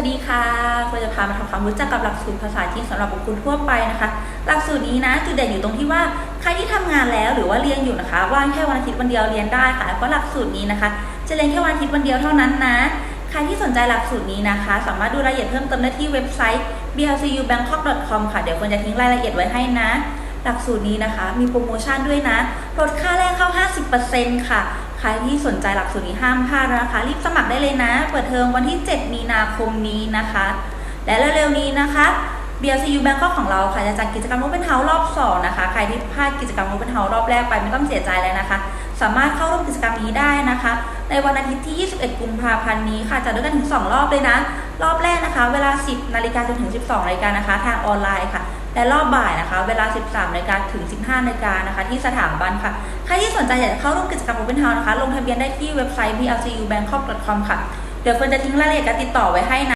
วัสดีค่ะเราจะพามาทำความรู้จักกับหลักสูตรภาษาจีนสำหรับบุคคลทั่วไปนะคะ หลักสูตรนี้นะ จุดเด่นอยู่ตรงที่ว่าใครที่ทำงานแล้วหรือว่าเรียนอยู่นะคะว่างแค่วันอาทิตย์วันเดียวเรียนได้ค่ะแล้วก็หลักสูตรนี้นะคะ จะเรียนแค่วันอาทิตย์วันเดียวเท่านั้นนะ ใครที่สนใจหลักสูตรนี้นะคะ สามารถดูรายละเอียดเพิ่มเติมได้ที่เว็บไซต์ blcubangkok.com ค่ะ เดี๋ยวควรจะทิ้งรายละเอียดไว้ให้นะ หลักสูตรนี้นะคะ มีโปรโมชั่นด้วยนะลดค่าแรกเข้า 50%ค่ะ ใครที่สนใจหลักสูตรนี้ห้ามพลาดนะคะ รีบสมัครได้เลยนะ เปิดเทอมวันที่ 7 มีนาคมนี้นะคะ และเร็วๆนี้นะคะ BLCU Bangkok ของเราค่ะจะจัดกิจกรรม Open House รอบ 2 นะคะ ใครที่พลาดกิจกรรม Open House รอบแรกไปไม่ต้องเสียใจเลยนะคะ สามารถเข้าร่วมกิจกรรมนี้ได้นะคะ ในวันอาทิตย์ที่ 21 กุมภาพันธ์นี้ค่ะจะด้วยกันถึง 2 รอบเลยนะ รอบแรกนะคะ เวลา 10 นาฬิกาจนถึง 12 นาฬิกานะคะ ทางออนไลน์ค่ะ และรอบบ่ายนะคะ เวลา 13นาฬิกาถึง 15นาฬิกานะคะ ที่สถาบันค่ะใครที่สนใจอยากจะเข้าร่วมกิจกรรม Open House นะคะ ลงทะเบียนได้ที่เว็บไซต์ b l c u b a n k c o p c o m ค่ะ เดี๋ยวเฟิร์นจะทิ้งรายละเอียดการติดต่อไว้ให้นะ